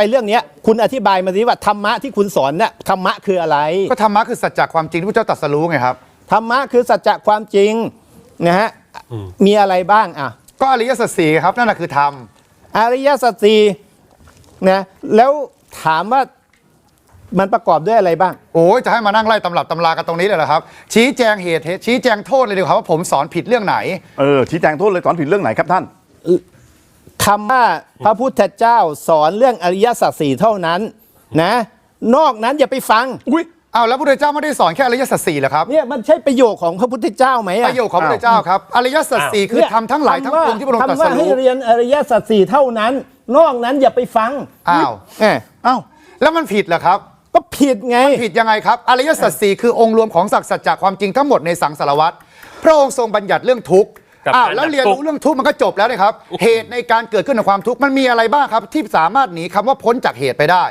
ไปเรื่องเนี้ยคุณอธิบายมาสิว่าธรรมะที่คุณสอนเนี่ยธรรมะคืออะไรก็ธรรมะคือสัจจะความจริงที่พระเจ้าตรัสรู้ไงครับ ธรรมะคือสัจจะความจริงนะฮะมีอะไรบ้างอะ ก็อริยสัจสี่ครับนั่นแหละคือธรรมอริยสัจสี่นะแล้วถามว่ามันประกอบด้วยอะไรบ้าง โอ้ยจะให้มานั่งไล่ตำรับตำรากันตรงนี้เลยเหรอครับ ชี้แจงเหตุชี้แจงโทษเลยดีกว่าว่าผมสอนผิดเรื่องไหนเออชี้แจงโทษเลยสอนผิดเรื่องไหนครับท่าน คำว่าพระพุทธเจ้าสอนเรื่องอริยสัจสี่เท่านั้นนะ นอกนั้นอย่าไปฟังอุ้ยอ้าวแล้วพระพุทธเจ้าไม่ได้สอนแค่อริยสัจสี่เหรอครับเนี่ยมันใช่ประโยคของพระพุทธเจ้าไหมปอะระโยคของพระพุทธเจ้าครับอริยสัจสี่คือเนี่ยทำทั้งหลายทั้งปวงที่พระองค์ตรัคำสว่าให้รู้เรียนอริยสัจสี่เท่านั้น นอกนั้นอย่าไปฟังอ้าวแหมเอ้าแล้วมันผิดเหรอครับ ก็ผิดไง ผิดยังไงครับอริยสัจสี่คือองค์รวมของสักสัจจะความจริงทั้งหมดในสังสารวัตรพระองค์ทรงบัญญัติเรื่องทุกข์ กับอ้าวการแล้วดับเรียนทุรู้กข์ เรื่องทุกข์มันก็จบแล้วนะครับ เหตุในการเกิดขึ้นของความทุกข์มันมีอะไรบ้างครับ ที่สามารถหนีคำว่าพ้นจากเหตุไปได้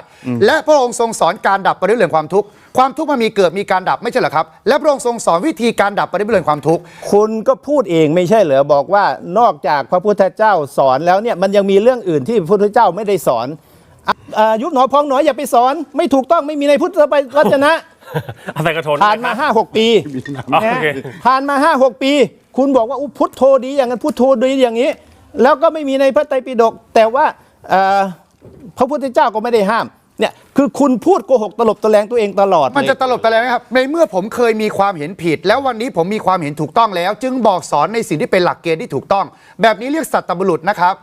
และพระองค์ทรงสอนการดับปริเรื่องความทุกข์ความทุกข์มันมีเกิดมีการดับไม่ใช่เหรอครับ และพระองค์ทรงสอนวิธีการดับปริเรื่องความทุกข์ คุณก็พูดเองไม่ใช่เหรอบอกว่านอกจากพระพุทธเจ้าสอนแล้วเนี่ยมันยังมีเรื่องอื่นที่พระพุทธเจ้าไม่ได้สอนอะอ่ายุบหนอพองหนออย่าไปสอนไม่ถูกต้องไม่มีในพุทธวจนะอาศัยกระโถนผ่านมาะครับห้าหกปีอ๋อนะโอเคผ่านมาห้าหกปี คุณบอกว่าอุยพุทโธดีอย่างนั้นพุทโธดีอย่างนี้ แล้วก็ไม่มีในพระไตรปิฎกแต่ว่าเอ่อพระพุทธเจ้าก็ไม่ได้ห้ามเนี่ยคือคุณพูดโกหกตลบตะแลงตัวเองตลอด มันเลยจะตลบตะแลงไหมครับ ในเมื่อผมเคยมีความเห็นผิด แล้ววันนี้ผมมีความเห็นถูกต้องแล้ว จึงบอกสอนในสิ่งที่เป็นหลักเกณฑ์ที่ถูกต้อง แบบนี้เรียกสัตตบุรุษนะครับ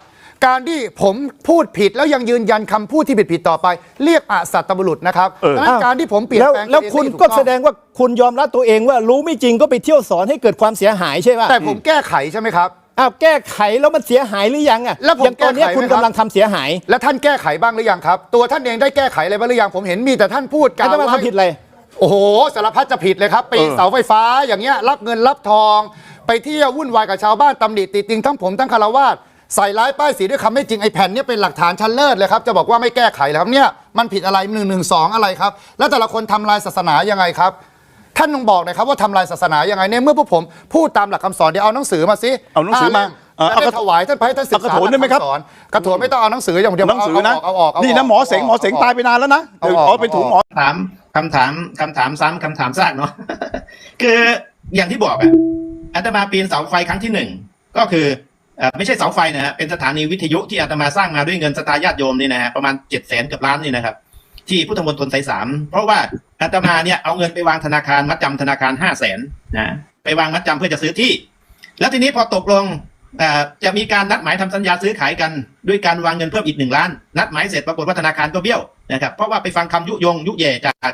การที่ผมพูดผิดแล้วยังยืนยันคำพูดที่ผิดผิดๆต่อไป เรียกอสัตตบุรุษนะครับเออดังนั้นการที่ผมเปลี่ยนแล้วแปลงแล้วตัวเองคุณให้ถูก็ต้อง แสดงว่าคุณยอมรับตัวเองว่ารู้ไม่จริงก็ไปเที่ยวสอนให้เกิดความเสียหายใช่ป่ะแต่ผมแก้ไขใช่ไหมครับ อ้าวแก้ไขแล้วมันเสียหายหรือยังอะแล้วผมอย่างตอนเนี้ยแก้ไขไหม คุณครับกำลังทำเสียหาย แล้วท่านแก้ไขบ้างหรือยังครับ ตัวท่านเองได้แก้ไขอะไรบ้างหรือยังผมเห็นมีแต่ท่านพูดการจะมาไว้ทำผิดอะไร โอ้โหสารพัดจะผิดเลยครับปีนเออเสาไฟฟ้าอย่างเงี้ยรับเงินรับทอง ไปเที่ยววุ่นวายกับชาวบ้านตำหนิติติงทั้งผมทั้งคารวาส ใส่ร้ายป้ายสีด้วยคำไม่จริงไอ้แผ่นเนี้ยเป็นหลักฐานชั้นเลิศเลยครับจะบอกว่าไม่แก้ไขเลยครับเนี่ยมันผิดอะไรหนึ่งหนึ่งสองอะไรครับ แล้วแต่ละคนทำลายศาสนายังไงครับ ท่านต้องบอกหน่อยครับว่าทำลายศาสนายังไงเนี่ยเมื่อพวกผมพูดตามหลักคำสอนเดี๋ยวเอาหนังสือมาสิเอาหนังสือมาเออเอาเอากระถวายท่านไปให้ท่านศึกเอากระษาโถนได้ไหมครับ ลักคำสอนกระโถนไม่ต้องเอาหนังสืออย่างเดียวหนังสือนะเอาออกเอาออกนี่นะหมอเสงหมอเสงตายไปนานแล้วนะเอาออกอ๋อเป็นถุงหมอ ถามคำถามคำถามซ้ำคำถามซากเนาะ คืออย่างที่บอกอะอาตมาปีนเสาไฟครั้งที่หนึ่งก็คือเอ่อ ไม่ใช่เสาไฟนะฮะเป็นสถานีวิทยุที่อาตมาสร้างมาด้วยเงินสตาญาติโยมนี่นะฮะประมาณเจ็ดแสนเกือบล้านนี่นะครับที่พุทธมณฑลสายสามเพราะว่าอาตมาเนี่ยเอาเงินไปวางธนาคารมัดจำธนาคารห้าแสนนะไปวางมัดจำเพื่อจะซื้อที่ แล้วทีนี้พอตกลงจะมีการนัดหมายทำสัญญาซื้อขายกันด้วยการวางเงินเพิ่มอีกหนึ่งล้าน นัดหมายเสร็จปรากฏว่าธนาคารก็เบี้ยวนะครับเพราะว่าไปฟังคำยุยงยุแย่จาก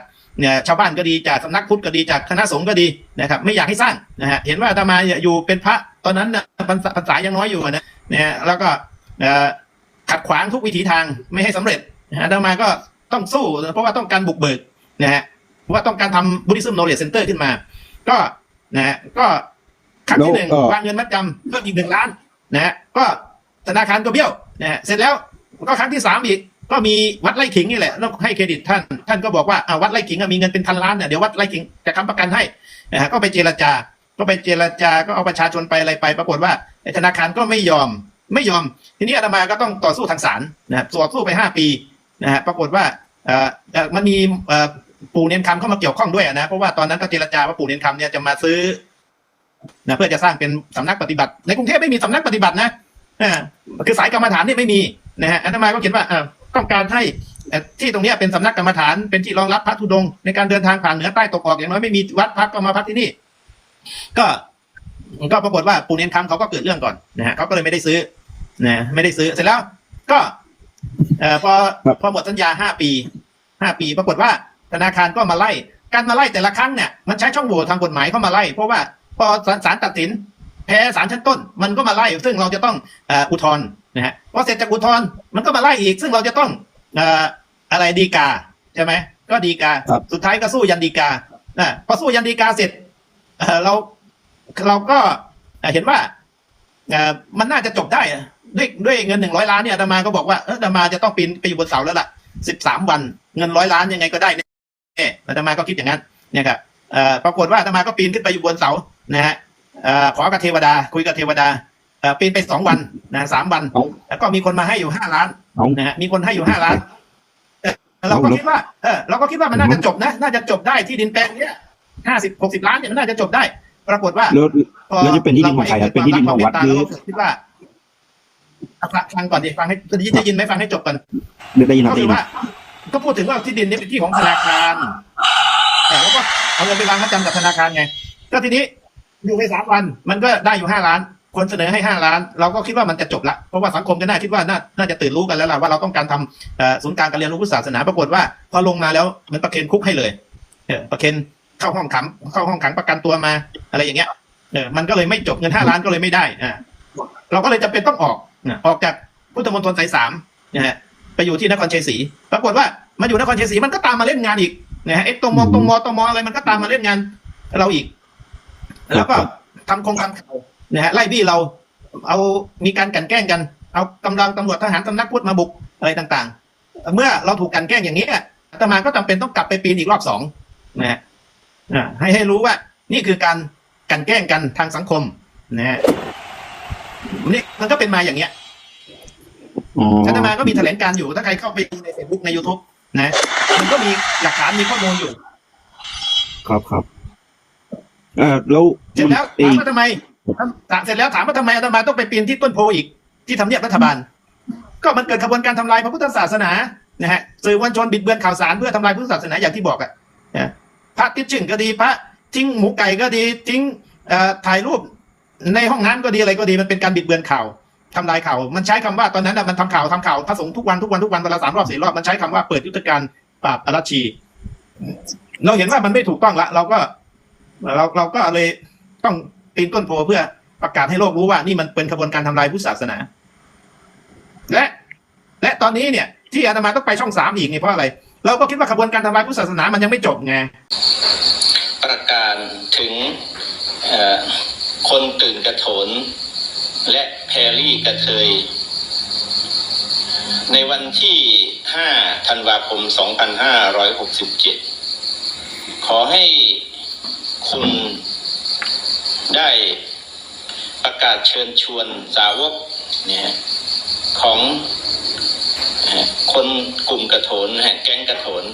ชาวบ้านก็ดีจากสำนักพุทธก็ดีจากคณะสงฆ์ก็ดีนะครับ ไม่อยากให้สร้างนะฮะเห็นว่าอาตมาอยู่เป็นพระ ตอนนั้นนะพรรษาพรรษายังน้อยอยู่นะนะฮะแล้วก็เอ่อขัดขวางทุกวิถีทางไม่ให้สำเร็จนะฮะอาตมาก็ต้องสู้ เพราะว่าต้องการบุกเบิกนะฮะเพราะว่าต้องการทำ Buddhism Knowledge Center ขึ้นมา ก็นะฮะก็ครั้งที่หนึ่งแล้วก็วางเงินมัดจำเพิ่มอีกหนึ่งล้านนะฮะก็ธนาคารก็เบี้ยวนะฮะเสร็จแล้วก็ครั้งที่สามอีกก็มีวัดไร่ขิงนี่แหละต้องให้เครดิตท่าน ท่านก็บอกว่าอ่าวัดไร่ขิงอะมีเงินเป็นพันล้านเนี่ยเดี๋ยววัดไร่ขิงจะค้ำประกันให้นะฮะก็ไปเจรจา ก็ไปเจรจาก็เอาประชาชนไปอะไรไป ปรากฏว่าธนาคารก็ไม่ยอมไม่ยอม ทีนี้อาตมาก็ต้องต่อสู้ทางศาลนะครับต่อสู้ไปห้าปีนะฮะปรากฏว่ามันมีปู่เนียนคำเข้ามาเกี่ยวข้องด้วยนะเพราะว่าตอนนั้นก็เจรจาว่าปู่เนียนคำเนี่ยจะมาซื้อนะเพื่อจะสร้างเป็นสำนักปฏิบัติ ในกรุงเทพไม่มีสำนักปฏิบัตินะคือสายกรรมฐานนี่ไม่มีนะฮะอาตมาก็เขียนว่าเอ่อต้องการให้ที่ตรงนี้เป็นสำนักกรรมฐานเป็นที่รองรับพระธุดงค์ในการเดินทางผ่านเหนือใต้ตกออกอย่างน้อยไม่มีวัดพักก็มาพักที่นี่ ก็ก็ปรากฏว่าปู่เนียนคำเขาก็เกิดเรื่องก่อนนะฮะเขาก็เลยไม่ได้ซื้อนะไม่ได้ซื้อเสร็จแล้ว ก็เอ่อพอพอหมดสัญญาห้าปีห้าปี ปรากฏว่าธนาคารก็มาไล่ การมาไล่แต่ละครั้งเนี่ยมันใช้ช่องโหว่ทางกฎหมายเข้ามาไล่ เพราะว่าพอศาลศาลตัดสิน แพ้ศาลชั้นต้น มันก็มาไล่ ซึ่งเราจะต้องเอ่ออุทธรณ์นะฮะพอเสร็จจากอุทธรณ์มันก็มาไล่อีก ซึ่งเราจะต้องเอ่ออะไรดีกาใช่ไหมก็ดีกาครับสุดท้ายก็สู้ยันดีกาอะพอสู้ยันดีกาเสร็จ เอ่อเราเราก็เอ่อเห็นว่าเอ่อมันน่าจะจบได้อะด้วยด้วยเงินหนึ่งร้อยล้านเนี่ยอาตมาก็บอกว่าเอออาตมาจะต้องปีนไปอยู่บนเสาแล้วล่ะสิบสามวันเงินร้อยล้านยังไงก็ได้แน่อาตมาก็คิดอย่างนั้นเนี่ยครับเอ่อปรากฏว่าอาตมาก็ปีนขึ้นไปอยู่บนเสานะฮะเอ่อขอกับเทวดา คุยกับเทวดาเอ่อปีนไปสองวันนะสามวันเอาแล้วก็มีคนมาให้อยู่ห้าล้านเอานะฮะมีคนให้อยู่ห้าล้านเราก็คิดว่าเออเราก็คิดว่ามันน่าจะจบนะ น่าจะจบได้ที่ดินแปลงเนี้ย ห้าสิบหกสิบล้านเนี่ยมันน่าจะจบได้ ปรากฏว่าแล้วพอแล้วจะเป็นที่ดินของใครครับเป็นที่ดินของวัดหรือเราก็คิดว่าเอาฟังฟังก่อนดิฟังให้ได้ยินไหมฟังให้จบก่อนได้ยินครัก็บได้คืยิอนว่าก็พูดถึงว่าที่ดินนี้เป็นที่ของธนาคารแต่แล้วก็เอาเงินไปวางมัดจำกับธนาคารไง ก็ทีนี้อยู่ไปสามวันมันก็ได้อยู่ห้าล้าน คนเสนอให้ห้าล้าน เราก็คิดว่ามันจะจบละ เพราะว่าสังคมก็น่าคิดว่าน่าน่าจะตื่นรู้กันแล้วล่ะว่าเราต้องการทำเอ่อศูนย์กลางการเรียนรู้พุทธศาสนาปรากฏว่าพอลงมาแล้วมันประเคนคุกให้เลยเออประเคน เข้าห้องขังเข้าห้องขังประกันตัวมา อะไรอย่างเงี้ยเออมันก็เลยไม่จบเงินห้าล้านก็เลยไม่ได้อ่าเราก็เลยจำเป็นต้องออกนะออกจากพุทธมณฑลสายสามนะฮะไปอยู่ที่นครชัยศรีปรากฏว่ามาอยู่นครชัยศรีมันก็ตามมาเล่นงานอีกนะฮะไอ้ตมตมตมอะไรมันก็ตามมาเล่นงาน เราอีก แล้วก็ทำโครงการข่าวนะฮะไล่บี้เราเอามีการกลันแกล้งกัน เอากำลังตำรวจทหารสำนักพุทธมาบุกอะไรต่าง ๆ เมื่อเราถูกกลันแกล้งอย่างนี้อาตมาก็จำเป็นต้องกลับไปปีนอีกรอบสองนะฮะ อ่าให้ให้รู้ว่า นี่คือการกลันแกล้งกันทางสังคมนะฮะนี่มันก็เป็นมาอย่างเงี้ยอ๋ออาตมาก็มีแถลงการณ์อยู่ ถ้าใครเข้าไปดูใน Facebook ใน YouTube นะ มันก็มีหลักฐานมีข้อมูลอยู่ ครับครับเออแล้วเสร็จแล้วเอ้ถายมว่าทำไมถามเสร็จแล้วถามว่าทำไมอาตมาต้องไปปีนที่ต้นโพอีก ที่ทำเนียบรัฐบาล ก็มันเกิดขบวนการทำลายพระพุทธศาสนานะฮะสื่อมวลชนบิดเบือนข่าวสารเพื่อทำลายพุทธศาสนาอย่างที่บอกอะนะพ ระติดชึ่งก็ดีพระทิ้งหมูไก่ก็ดีทิ้งถ่ายรูปในห้องน้ำก็ดีอะไรก็ดีมันเป็นการบิดเบือนข่าวทำลายข่าวมันใช้คำว่าตอนนั้นมันทำข่าวทำข่าวพระสงฆ์ทุกวันทุกวันทุกวันวันละสามรอบสี่รอบมันใช้คำว่าเปิดยุทธการปราบอรัชชี เราเห็นว่ามันไม่ถูกต้องละเราก็เราเราก็เลยต้องปีนต้นโพเพื่อประกาศให้โลกรู้ว่านี่มันเป็นขบวนการทำลายพุทธศาสนา และ และตอนนี้เนี่ย ที่อาตมาต้องไปช่องสามอีกเนี่ยเพราะอะไร เราก็คิดว่าขบวนการทำลายพุทธศาสนามันยังไม่จบไงประกาศถึงคนตื่นกระโถน และแพรรี่กระเทย ในวันที่ 5 ธันวาคม 2567 ขอให้คุณได้ประกาศเชิญชวนสาวก เนี่ยของคนกลุ่มกระโถนนะฮะแก๊งกระโถน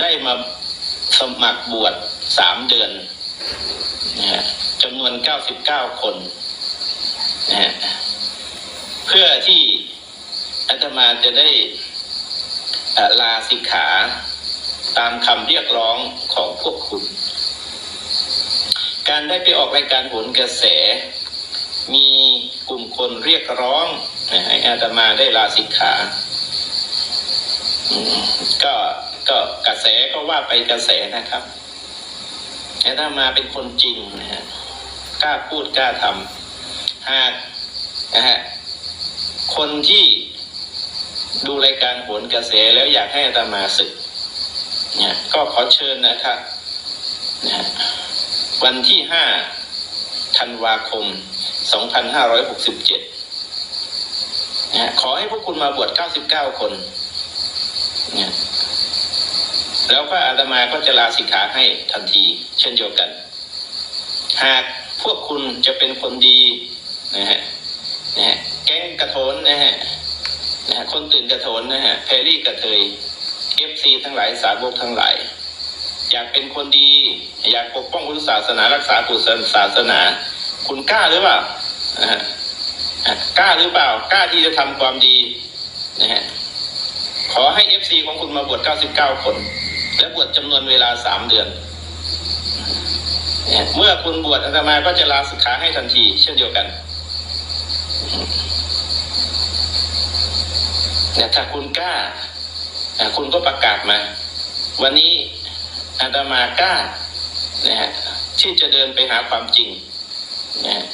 ได้มาสมัครบวชสามเดือนนะจำนวนเก้าสิบเก้าคนนะเพื่อที่อาตมาจะได้ลาสิกขาตามคำเรียกร้องของพวกคุณ การได้ไปออกรายการโหนกระแส มีกลุ่มคนเรียกร้องให้อาตมาได้ลาสิกขาก็ก็กระแสก็ว่าไปกระแสนะครับแต่ถ้ามาเป็นคนจริงนะฮะกล้าพูดกล้าทำหากนะฮะคนที่ดูรายการโหนกระแสแล้วอยากให้อาตมาศึกเนี่ยก็ขอเชิญนะครับนะวันที่ห้าธันวาคม 2567นะฮะขอให้พวกคุณมาบวช 99 คนนี่ยแล้วก็อาตมาก็จะลาสิกขาให้ทันที เช่นเดียวกัน หากพวกคุณจะเป็นคนดีนะฮะนะฮะแก๊งกระโถนนะฮะนะฮะคนตื่นกระโถนนะฮะแพรรี่กระเทยเอฟซีทั้งหลายสาวกทั้งหลาย อยากเป็นคนดี อยากปกป้องพุทธศาสนารักษาพุทธศาสนา คุณกล้าหรือเปล่านะฮะกล้าหรือเปล่า กล้าที่จะทำความดีนะฮะขอให้ FC ของคุณมาบวช99 คน และบวชจำนวนเวลา 3 เดือน เมื่อคุณบวชอาตมาก็จะลาสิกขาให้ทันที เช่นเดียวกันเนี่ยถ้าคุณกล้า คุณก็ประกาศมา วันนี้อาตมากล้านะฮะที่จะเดินไปหาความจริง นะฮะ